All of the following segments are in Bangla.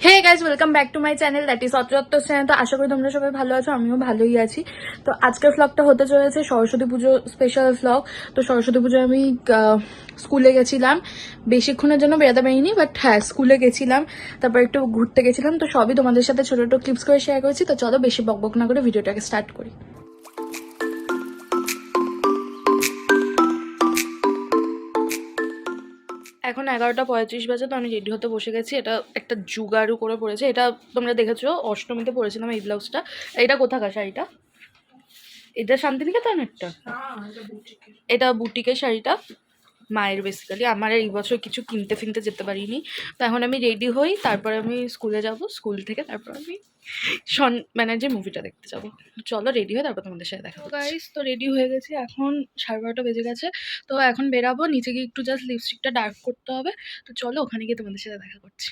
Hey guys welcome back to my channel that is অত্রত্ব channel তো আশা করি তোমরা সবাই ভালো আছো, আমিও ভালোই আছি। তো আজকের ফ্লগটা হতে চলেছে সরস্বতী পুজো স্পেশাল ফ্লগ তো সরস্বতী পুজো আমি স্কুলে গেছিলাম। বেশিক্ষণের জন্য বেরোতে পারিনি বাট হ্যাঁ স্কুলে গেছিলাম। তারপর একটু ঘুরতে গেছিলাম। তো সবই তোমাদের সাথে ছোট ছোট ক্লিপস করে শেয়ার করেছি। তো চলো বেশি বকবক না করে ভিডিওটাকে স্টার্ট করি। এখন এগারোটা পঁয়ত্রিশ বাজে তো আমি রেডি হতে বসে গেছি। এটা একটা জুগারু করে পড়েছে। এটা তোমরা দেখেছ অষ্টমীতে পরেছিলাম এই ব্লাউজটা। এটা কোথাকার শাড়িটা? এটা শান্তিনিকেতনেরটা এটা বুটিকের শাড়িটা। মায়ের বেসিক্যালি আমার এই বছর কিছু কিনতে ফিনতে যেতে পারিনি। তো এখন আমি রেডি হই তারপরে আমি স্কুলে যাব স্কুল থেকে তারপর আমি সন মানে যে মুভিটা দেখতে যাব। চলো রেডি হয়ে তারপর তোমাদের সাথে দেখা গাইস তো রেডি হয়ে গেছি। এখন সাড়ে বারোটা বেজে গেছে। তো এখন বেরাবো নিচে গিয়ে একটু জাস্ট লিপস্টিকটা ডার্ক করতে হবে। তো চলো ওখানে গিয়ে তোমাদের সাথে দেখা করছি।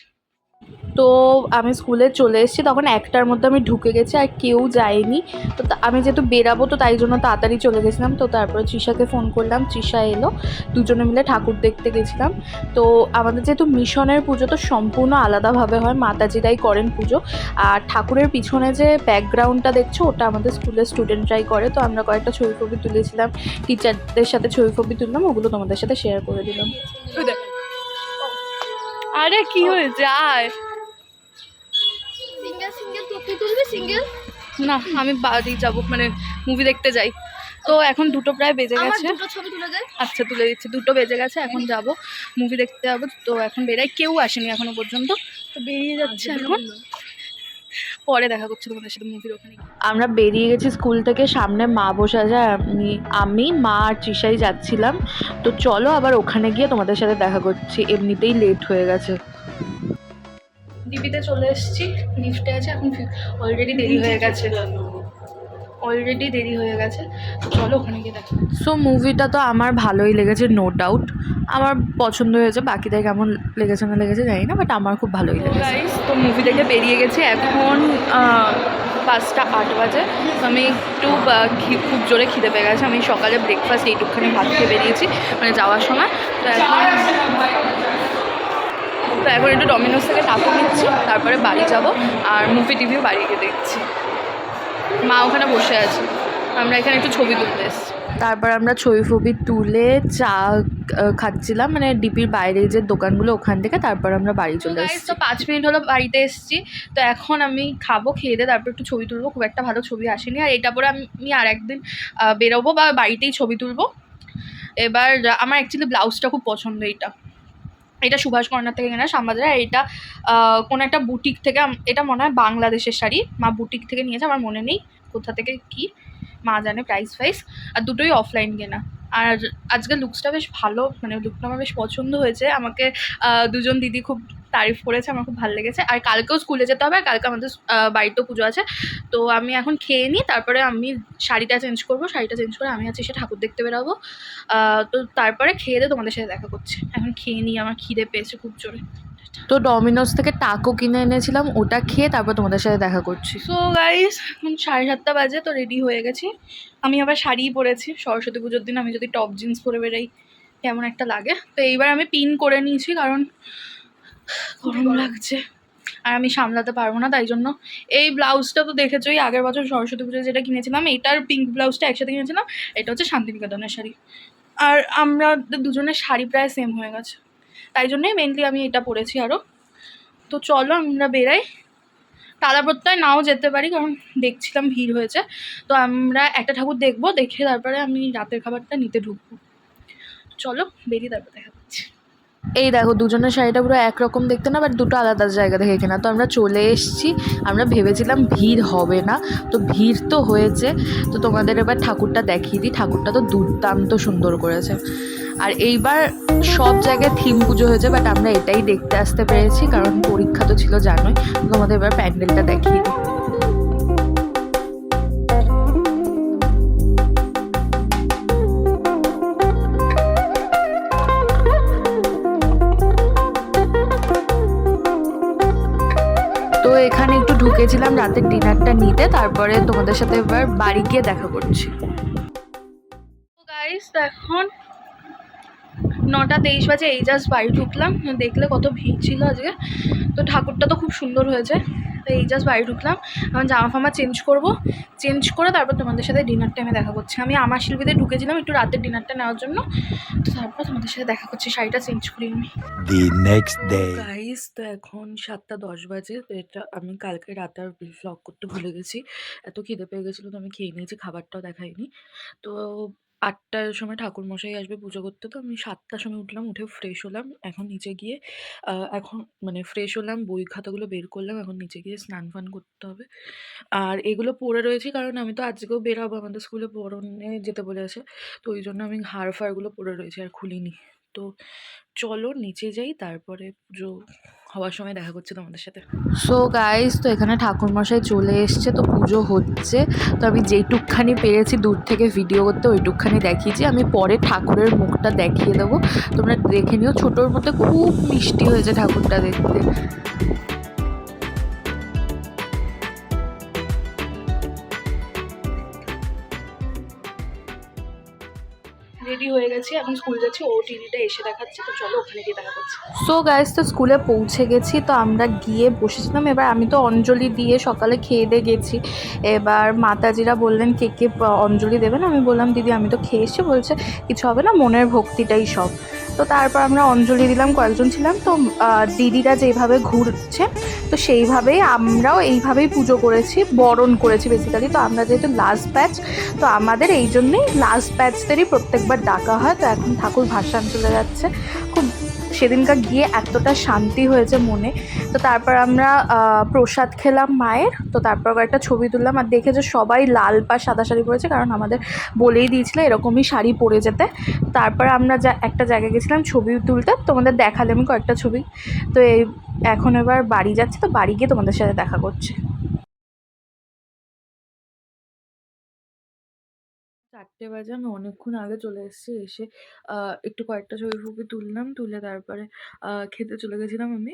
তো আমি স্কুলে চলে এসেছি, তখন একটার মধ্যে আমি ঢুকে গেছি আর কেউ যায়নি। তো আমি যেহেতু বেরাবো, তো তাই জন্য তাড়াতাড়ি চলে গেছিলাম। তো তারপরে তৃষাকে ফোন করলাম, তৃষা এলো। দুজনে মিলে ঠাকুর দেখতে গেছিলাম। তো আমাদের যেহেতু মিশনের পুজো, তো সম্পূর্ণ আলাদাভাবে হয়। মাতাজিরাই করেন পুজো। আর ঠাকুরের পিছনে যে ব্যাকগ্রাউন্ডটা দেখছ, ওটা আমাদের স্কুলের স্টুডেন্টরাই করে। তো আমরা কয়েকটা ছবি ফবি তুলেছিলাম। টিচারদের সাথে ছবি ফবি তুললাম, ওগুলো তোমাদের সাথে শেয়ার করে দিলাম। আরে কি হয়ে যায় সিঙ্গেল সিঙ্গেল তুই তুলবি সিঙ্গেল না আমি বাড়ি যাব মানে মুভি দেখতে যাই। তো এখন দুটো প্রায় বেজে গেছে। আচ্ছা তুলে দিচ্ছি। দুটো বেজে গেছে এখন যাব। মুভি দেখতে যাব তো এখন বেরাই কেউ আসেনি এখনও পর্যন্ত। তো বেরিয়ে যাচ্ছে এখন। পরে দেখা করছি তোমাদের সাথে মুভির ওখানে আমরা বেরিয়ে গেছি স্কুল থেকে সামনে মা বসে আছে আমি আমি মা আর তৃষাই যাচ্ছিলাম। তো চলো আবার ওখানে গিয়ে তোমাদের সাথে দেখা করছি এমনিতেই লেট হয়ে গেছে। ডিবিতে চলে এসেছি লিফটে আছে এখন অলরেডি দেরি হয়ে গেছে। অলরেডি দেরি হয়ে গেছে তো চলো ওখানে গিয়ে দেখো সো মুভিটা তো আমার ভালোই লেগেছে নো ডাউট আমার পছন্দ হয়েছে বাকিদের কেমন লেগেছে না লেগেছে জানি না বাট আমার খুব ভালোই লেগেছে। তো মুভি দেখে বেরিয়ে গেছি এখন পাঁচটা আট বাজে। তো আমি একটু খুব জোরে খিদে পেয়ে গেছে আমি সকালে ব্রেকফাস্ট এইটুকখানি ভাত খেয়ে বেরিয়েছি মানে যাওয়ার সময়। তো এখন তো এখন একটু ডমিনোস থেকে টাকা নিচ্ছি তারপরে বাড়ি যাব আর মুভি টিভিও বাড়ি গিয়ে দেখছি। মা ওখানে বসে আছে আমরা এখানে একটু ছবি তুলতে এসেছি। তারপর আমরা ছবি ফবি তুলে চা খাচ্ছিলাম মানে ডিপির বাইরে যে দোকানগুলো ওখান থেকে তারপর আমরা বাড়ি চলে এসেছি। তো পাঁচ মিনিট হলো বাড়িতে এসেছি তো এখন আমি খাব খেয়ে দিয়ে তারপর একটু ছবি তুলবো খুব একটা ভালো ছবি আসেনি। আর এটা পরে আমি আর একদিন বেরোবো বা বাড়িতেই ছবি তুলবো। এবার আমার অ্যাকচুয়ালি ব্লাউজটা খুব পছন্দ এইটা। এটা সুভাষ কর্নার থেকে কেনা শ্যামবাজারে আর এটা কোনো একটা বুটিক থেকে এটা মনে হয় বাংলাদেশের শাড়ি মা বুটিক থেকে নিয়েছে আমার মনে নেই কোথা থেকে কি। মা জানে প্রাইস ফাইস আর দুটোই অফলাইন কেনা। আর আজকে লুকসটা বেশ ভালো মানে লুকটা আমার বেশ পছন্দ হয়েছে। আমাকে দুজন দিদি খুব তারিফ করেছে, আমার খুব ভালো লেগেছে। আর কালকেও স্কুলে যেতে হবে, আর কালকে আমাদের বাড়িতেও পুজো আছে। তো আমি এখন খেয়ে নিই, তারপরে আমি শাড়িটা চেঞ্জ করব। শাড়িটা চেঞ্জ করে আমি আছি, সে ঠাকুর দেখতে বেরাবো। তো তারপরে খেয়ে দিয়ে তোমাদের সাথে দেখা করছি। এখন খেয়ে নিই, আমার খিদে পেয়েছে খুব জোরে। তো ডমিনোস থেকে টাকো কিনে এনেছিলাম, ওটা খেয়ে তারপর তোমাদের সাথে দেখা করছি। সো গাইস এখন সাড়ে সাতটা বাজে, তো রেডি হয়ে গেছি। আমি আবার শাড়িই পরেছি, সরস্বতী পুজোর দিন আমি যদি টপ জিন্স পরে বেরাই, কেমন একটা লাগে। তো এইবার আমি পিন করে নিয়েছি, কারণ গরম লাগছে, আর আমি সামলাতে পারব না, তাই জন্য। এই ব্লাউজটা তো দেখেছোই, আগের বছর সরস্বতী পুজোয় যেটা কিনেছিলাম, এটার পিঙ্ক ব্লাউজটা একসাথে কিনেছিলাম, এটা হচ্ছে শান্তিনিকেতনের শাড়ি। আর আমরা দুজনের শাড়ি প্রায় সেম হয়ে গেছে। তাই জন্যই মেনলি আমি এটা পরেছি আরও তো চলো আমরা বেরাই। তালা প্রত্যয় নাও যেতে পারি, কারণ দেখছিলাম ভিড় হয়েছে। তো আমরা একটা ঠাকুর দেখব, দেখে তারপরে আমি রাতের খাবারটা নিতে ঢুকবো। চলো বেরিয়ে তারপর দেখা পাচ্ছি এই দেখো, দুজনের শাড়িটা পুরো একরকম দেখতে না বাট দুটো আলাদা জায়গা থেকে কেনা। তো আমরা চলে এসেছি, আমরা ভেবেছিলাম ভিড় হবে না। তো ভিড় তো হয়েছে। তো তোমাদের এবার ঠাকুরটা দেখিয়ে দিই। ঠাকুরটা তো দুর্দান্ত সুন্দর করেছে। আর এইবার সব জায়গায় থিম পুজো হয়েছে বাট আমরা এটাই দেখতে আসতে পেরেছি, কারণ পরীক্ষা তো ছিল জানোই। তোমাদের এবার প্যান্ডেলটা দেখিয়ে তো এখানে একটু ঢুকেছিলাম, রাতের ডিনারটা নিতে, তারপরে তোমাদের সাথে এবার বাড়ি গিয়ে দেখা করছি। গাইস এখন নটা তেইশ বাজে এই জাস্ট বাড়ি ঢুকলাম দেখলে কত ভিড় ছিল আজকে। তো ঠাকুরটা তো খুব সুন্দর হয়েছে তো এই জাস্ট বাড়ি ঢুকলাম। এখন জামা ফামা চেঞ্জ করব। চেঞ্জ করে তারপর তোমাদের সাথে ডিনার টাইমে দেখা করছি। আমি আমার শিল্পীদের ঢুকেছিলাম একটু রাতের ডিনারটা নেওয়ার জন্য। তো তারপর তোমাদের সাথে দেখা করছি শাড়িটা চেঞ্জ করি আমি. গাইস তো এখন সাতটা দশ বাজে তো এটা আমি কালকে রাতে আর ব্লগ করতে ভুলে গেছি। এত খিদে পেয়ে গেছিল তো আমি খেয়ে নিয়েছি খাবারটাও দেখাইনি। তো আটটার সময় ঠাকুর মশাই আসবে পুজো করতে। তো আমি সাতটার সময় উঠলাম, উঠে ফ্রেশ হলাম। এখন নিচে গিয়ে এখন মানে ফ্রেশ হলাম, বই খাতাগুলো বের করলাম। এখন নিচে গিয়ে স্নান ফান করতে হবে। আর এগুলো পরে রয়েছি কারণ আমি তো আজকেও বেরাবো আমাদের স্কুলে পরনে যেতে বলেছে। তো ওই জন্য আমি হাড় ফাড়গুলো পরে রয়েছি আর খুলিনি। তো চলো নিচে যাই, তারপরে পুজো হওয়ার সময় দেখা করছে তোমাদের সাথে। সো গাইস তো এখানে ঠাকুরমশাই চলে এসছে, তো পুজো হচ্ছে। তো আমি যেইটুকখানি পেরেছি দূর থেকে ভিডিও করতে, ওইটুকখানি দেখিয়েছি। আমি পরে ঠাকুরের মুখটা দেখিয়ে দেবো। তোমরা দেখে নিও, ছোটোর মধ্যে খুব মিষ্টি হয়েছে ঠাকুরটা দেখতে। রেডি হয়ে গেছি, এখন স্কুল যাচ্ছি, ও টিভিটা এসে দেখাচ্ছে, তো চলো ওখানে গিয়ে দেখা করছি সো গাইস তো স্কুলে পৌঁছে গেছি, তো আমরা গিয়ে বসেছিলাম। এবার আমি তো অঞ্জলি দিয়ে সকালে খেয়ে দিয়ে গেছি। এবার মাতাজিরা বললেন, কে কে, অঞ্জলি দেবেন আমি বললাম, দিদি, আমি তো খেয়ে এসেছি বলছে, কিছু হবে না, মনের ভক্তিটাই সব। তো তারপর আমরা অঞ্জলি দিলাম, কয়েকজন ছিলাম। তো দিদিরা যেভাবে ঘুরছে, তো সেইভাবেই আমরাও এইভাবেই পুজো করেছি, বরণ করেছি বেসিক্যালি তো আমরা যেহেতু লাস্ট ব্যাচ তো আমাদের এই জন্যেই লাস্ট ব্যাচদেরই প্রত্যেকবার ডাকা হয়। তো এখন ঠাকুর ভাসান চলে যাচ্ছে। খুব সেদিনকার গিয়ে এতটা শান্তি হয়েছে মনে। তো তারপর আমরা প্রসাদ খেলাম মায়ের। তো তারপর একটা ছবি তুললাম আর দেখেছ সবাই লাল পা সাদা শাড়ি পরেছে, কারণ আমাদের বলেই দিয়েছিল এরকমই শাড়ি পরে যেতে। তারপর আমরা যা, একটা জায়গায় গেছিলাম ছবি তুলতে, তোমাদের দেখালে আমি কয়েকটা ছবি। তো এই, এখন এবার বাড়ি যাচ্ছি, তো বাড়ি গিয়ে তোমাদের সাথে দেখা করছি। চারটে বাজে আমি অনেকক্ষণ আগে চলে এসেছি, এসে একটু কয়েকটা ছবি ফুবি তুললাম, তুলে তারপরে খেতে চলে গেছিলাম আমি।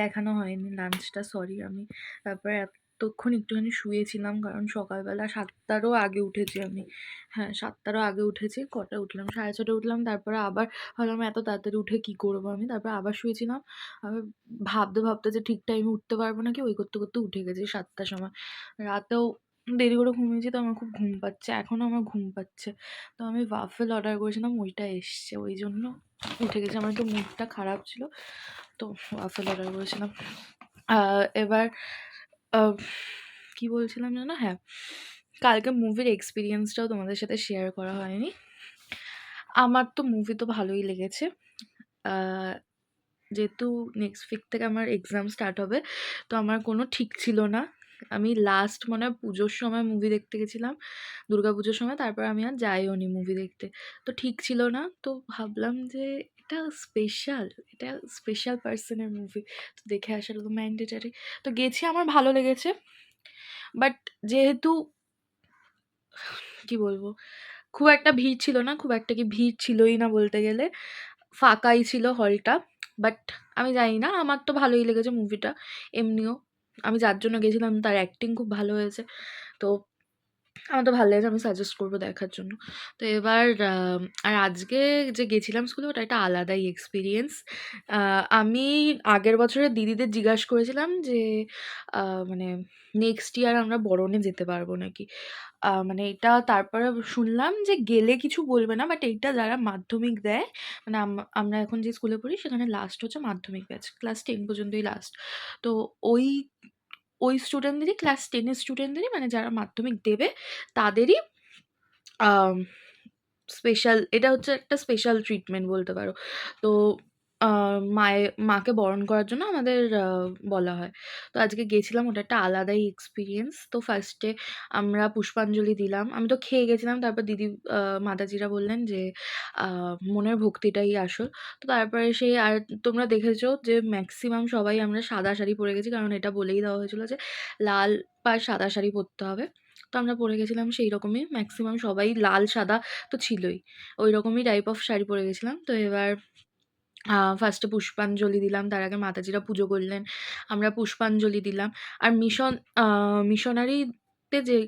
দেখানো হয়নি লাঞ্চটা সরি আমি। তারপরে এতক্ষণ একটুখানি শুয়েছিলাম, কারণ সকালবেলা সাতটারও আগে উঠেছি আমি। হ্যাঁ সাতটারও আগে উঠেছি, কটা উঠলাম? সাড়ে ছটা উঠলাম, তারপরে আবার ভাবলাম এত তাড়াতাড়ি উঠে কী করব আমি? তারপর আবার শুয়েছিলাম। আবার ভাবতে ভাবতে যে ঠিক টাইমে উঠতে পারব নাকি? ওই করতে করতে উঠে গেছি সাতটার সময়। রাতেও দেরি করে ঘুমিয়েছি তো আমার খুব ঘুম পাচ্ছে এখনও আমার ঘুম পাচ্ছে। তো আমি ওয়াফেল অর্ডার করেছিলাম, ওইটা এসছে, ওই জন্য উঠে গেছে। আমার একটু মুডটা খারাপ ছিল, তো ওয়াফেল অর্ডার করেছিলাম। এবার কি বলছিলাম জানো হ্যাঁ কালকে মুভির এক্সপিরিয়েন্সটাও তোমাদের সাথে শেয়ার করা হয়নি। আমার তো মুভি তো ভালোই লেগেছে। যেহেতু নেক্সট উইক থেকে আমার এক্সাম স্টার্ট হবে, তো আমার কোনো ঠিক ছিল না। আমি লাস্ট মনে হয় পুজোর সময় মুভি দেখতে গেছিলাম, দুর্গা পুজোর সময়, তারপর আমি আর যাইও নি মুভি দেখতে। তো ঠিক ছিল না, তো ভাবলাম যে এটা স্পেশাল এটা স্পেশাল পার্সনের মুভি তো দেখে আসাটা তো ম্যান্ডেটারি তো গেছি, আমার ভালো লেগেছে বাট যেহেতু কি বলব, খুব একটা ভিড় ছিল না, খুব একটা কি ভিড় ছিলই না বলতে গেলে, ফাঁকাই ছিল হলটা বাট আমি জানি না, আমার তো ভালোই লেগেছে মুভিটা এমনিও আমি যার জন্য গেছিলাম তার অ্যাক্টিং খুব ভালো হয়েছে। তো আমার তো ভালো লেগেছে, আমি সাজেস্ট করব দেখার জন্য। তো এবার আর আজকে যে গেছিলাম স্কুলে ওটা একটা আলাদাই এক্সপিরিয়েন্স আমি আগের বছরে দিদিদের জিজ্ঞাসা করেছিলাম যে মানে নেক্সট ইয়ার আমরা বরণে যেতে পারব নাকি? মানে এটা তারপরে শুনলাম যে গেলে কিছু বলবে না বাট এইটা যারা মাধ্যমিক দেয় মানে আম- আমরা এখন যে স্কুলে পড়ি, সেখানে লাস্ট হচ্ছে মাধ্যমিক ব্যাচ ক্লাস টেন পর্যন্তই লাস্ট তো ওই ওই স্টুডেন্টদেরই ক্লাস টেনের স্টুডেন্টদেরই মানে যারা মাধ্যমিক দেবে, তাদেরই স্পেশাল এটা হচ্ছে একটা স্পেশাল ট্রিটমেন্ট বলতে পারো। তো আহ, মায়ে মাকে বরণ করার জন্য আমাদের বলা হয়। তো আজকে গেছিলাম ওটা একটা আলাদাই এক্সপিরিয়েন্স তো ফার্স্টে আমরা পুষ্পাঞ্জলি দিলাম। আমি তো খেয়ে গেছিলাম তারপর দিদি মাতাজিরা বললেন যে মনের ভক্তিটাই আসল। তো তারপরে সেই আর তোমরা দেখেছ যে ম্যাক্সিমাম সবাই আমরা সাদা শাড়ি পরে গেছি কারণ এটা বলেই দেওয়া হয়েছিল যে লাল বা সাদা শাড়ি পরতে হবে। তো আমরা পরে গেছিলাম সেই রকমই ম্যাক্সিমাম সবাই লাল সাদা তো ছিলই। ওই রকমই টাইপ অফ শাড়ি পরে গেছিলাম। তো এবার ফার্স্টে পুষ্পাঞ্জলি দিলাম তার আগে মাতাজিরা পুজো করলেন আমরা পুষ্পাঞ্জলি দিলাম। আর মিশন মিশনারি বাড়িতে যে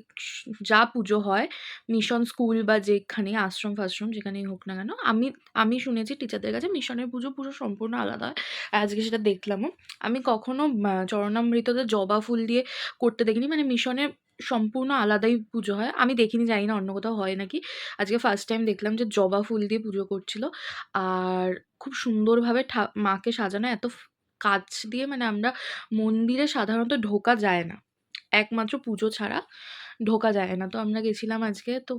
যা পুজো হয় মিশন স্কুল বা যেখানেই আশ্রম ফাশ্রম যেখানেই হোক না কেন আমি আমি শুনেছি টিচারদের কাছে মিশনের পুজো পুরো সম্পূর্ণ আলাদা। হয় আজকে সেটা দেখলামও। আমি কখনো আহ, চরণামৃততে জবা ফুল দিয়ে করতে দেখিনি মানে মিশনে সম্পূর্ণ আলাদাই পুজো হয় আমি দেখিনি, জানি না অন্য কোথাও হয় নাকি আজকে ফার্স্ট টাইম দেখলাম যে জবা ফুল দিয়ে পুজো করছিল আর খুব সুন্দরভাবে মাকে সাজানো, এত কাজ দিয়ে মানে আমরা মন্দিরে সাধারণত ঢোকা যায় না। একমাত্র পুজো ছাড়া ঢোকা যায় না। তো আমরা গেছিলাম আজকে, তো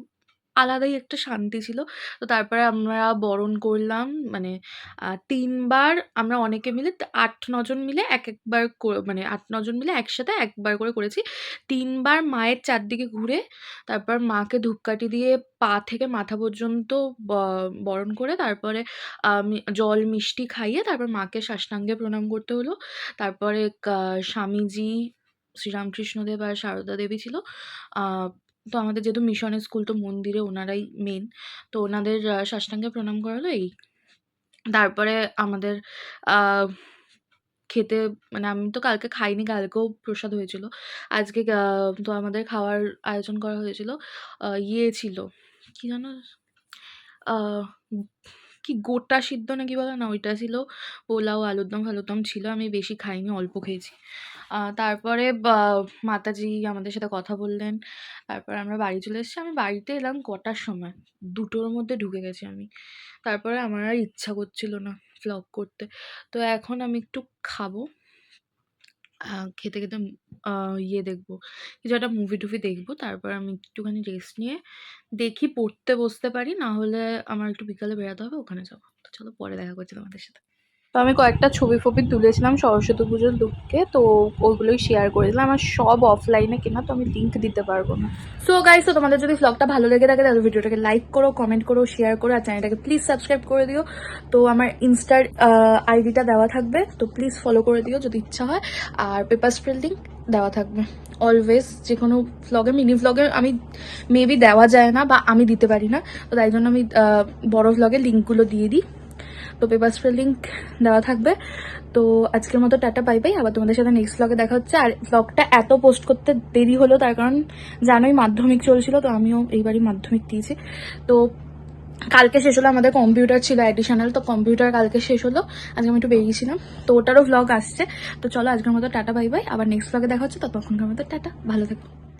আলাদাই একটা শান্তি ছিল। তো তারপরে আমরা বরণ করলাম মানে তিনবার আমরা অনেকে মিলে ৮-৯ জন মিলে একেকবার কো মানে আট নজন মিলে একসাথে একবার করে করেছি। তিনবার মায়ের চারদিকে ঘুরে তারপর মাকে ধূপকাঠি দিয়ে পা থেকে মাথা পর্যন্ত বরণ করে তারপরে জল মিষ্টি খাইয়ে তারপর মাকে সাষ্টাঙ্গে প্রণাম করতে হলো। তারপরে স্বামীজি, শ্রীরামকৃষ্ণদেব আর সারদা দেবী ছিল। তো আমাদের যেহেতু মিশন স্কুল তো মন্দিরে ওনারাই মেন তো ওনাদের শাসনাঙ্গে প্রণাম করালো এই। তারপরে আমাদের খেতে মানে আমি তো কালকে খাইনি, কালকেও প্রসাদ হয়েছিল। আজকে তো আমাদের খাওয়ার আয়োজন করা হয়েছিল। ইয়ে ছিল, কী যেন? কি গোটা সিদ্ধ না কি বলে না? ওইটা ছিল। পোলাও, আলুর দম ফালুর দম ছিল। আমি বেশি খাইনি, অল্প খেয়েছি। তারপরে মাতাজি আমাদের সাথে কথা বললেন। তারপর আমরা বাড়ি চলে এসেছি। আমি বাড়িতে এলাম কটার সময়? দুটোর মধ্যে ঢুকে গেছি আমি। তারপরে আমার আর ইচ্ছা করছিল না ভ্লগ করতে। তো এখন আমি একটু খাব। খেতে, খেতে ইয়ে দেখব, কিছু একটা মুভি-টুভি দেখব। তারপর আমি একটুখানি রেস্ট নিয়ে দেখি পড়তে বসতে পারি। না হলে আমার একটু বিকালে বেরাতে হবে, ওখানে যাব তো চলো পরে দেখা করছি তোমাদের সাথে। তো আমি কয়েকটা ছবি-ফবি তুলেছিলাম সরস্বতী পুজোর লুককে। তো ওইগুলোই শেয়ার করেছিলাম। আমার সব অফলাইনে কেনা তো আমি লিঙ্ক দিতে পারব না। সো গাইস তো তোমাদের যদি ভ্লগটা ভালো লেগে থাকে তাহলে ভিডিওটাকে লাইক করো, কমেন্ট করো, শেয়ার করো আর চ্যানেলটাকে প্লিজ সাবস্ক্রাইব করে দিও। তো আমার ইনস্টার আইডিটা দেওয়া থাকবে। তো প্লিজ ফলো করে দিও যদি ইচ্ছা হয়। আর পেপার স্প্রে লিংক দেওয়া থাকবে। অলওয়েজ যে কোনো ভ্লগে মিনি ভ্লগে আমি মেবি দেওয়া যায় না বা আমি দিতে পারি না। তো তাই জন্য আমি বড় ভ্লগে লিঙ্কগুলো দিয়ে দিই। তো পেপার স্প্রে লিংক দেওয়া থাকবে। তো আজকের মতো টাটা বাই বাই। আবার তোমাদের সাথে নেক্সট ভ্লগে দেখা হচ্ছে। আর ভ্লগটা এত পোস্ট করতে দেরি হলো, তার কারণ জানোই মাধ্যমিক চলছিল। তো আমিও এইবারই মাধ্যমিক দিয়েছি। তো কালকে শেষ হলো, আমাদের কম্পিউটার ছিল অ্যাডিশনাল। তো কম্পিউটার কালকে শেষ হলো। আজকে আমি একটু বেরিয়েছিলাম। তো ওটারও ভ্লগ আসছে। তো চলো আজকের মতো টাটা বাই বাই। আবার নেক্সট ভ্লগে দেখা হচ্ছে। ততক্ষণকার মতো টাটা। ভালো থেকো।